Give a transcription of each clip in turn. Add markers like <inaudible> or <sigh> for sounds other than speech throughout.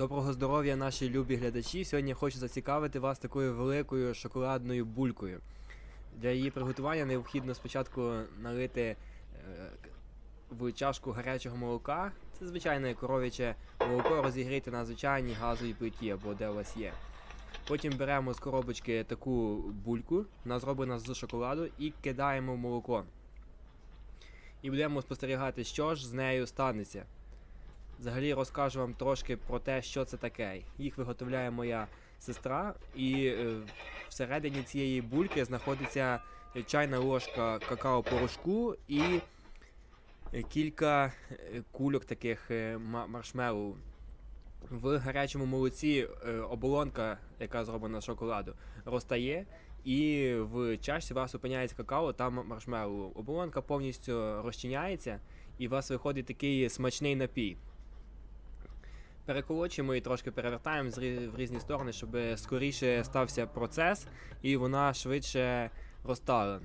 Доброго здоров'я, наші любі глядачі. Сьогодні хочу зацікавити вас такою великою шоколадною булькою. Для її приготування необхідно спочатку налити е, в чашку гарячого молока. Це звичайне коров'яче молоко розігріти на звичайній газовій плиті або де у вас є. Потім беремо з коробочки таку бульку, вона зроблена з шоколаду, і кидаємо в молоко. І будемо спостерігати, що ж з нею станеться. Взагалі розкажу вам трошки про те, що це таке. Їх виготовляє моя сестра, і е, всередині цієї бульки знаходиться чайна ложка какао-порошку і е, кілька е, кульок таких маршмеллоу. В гарячому молоці оболонка, яка зроблена з шоколаду, розтає, і в чашці у вас опиняється какао та м- маршмеллоу. Оболонка повністю розчиняється, і у вас виходить такий смачний напій. Переколочуємо і трошки перевертаємо в різні сторони, щоб скоріше стався процес і вона швидше розтала.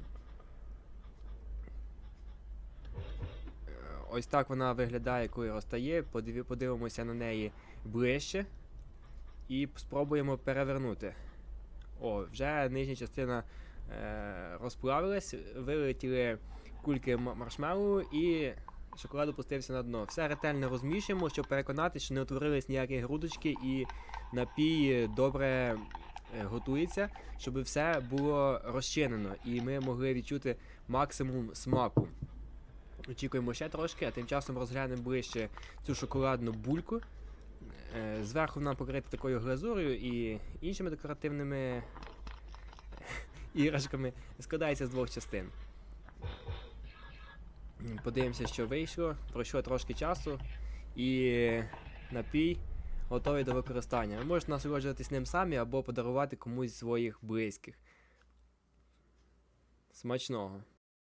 Ось так вона виглядає, коли розтає. Подивимося на неї ближче і спробуємо перевернути. О, вже нижня частина е, розплавилась, вилетіли кульки маршмеллоу і шоколад опустився на дно. Все ретельно розмішуємо, щоб переконатися, що не утворились ніякі грудочки і напій добре е, готується, щоб все було розчинено і ми могли відчути максимум смаку. Очікуємо ще трошки, а тим часом розглянемо ближче цю шоколадну бульку. Е, Зверху вона покрита такою глазур'ю і іншими декоративними <laughs> іграшками складається з двох частин. Подивимося, що вийшло. Пройшло трошки часу, і напій готовий до використання. Ви можете насолоджуватись ним самі або подарувати комусь своїх близьких. Смачного!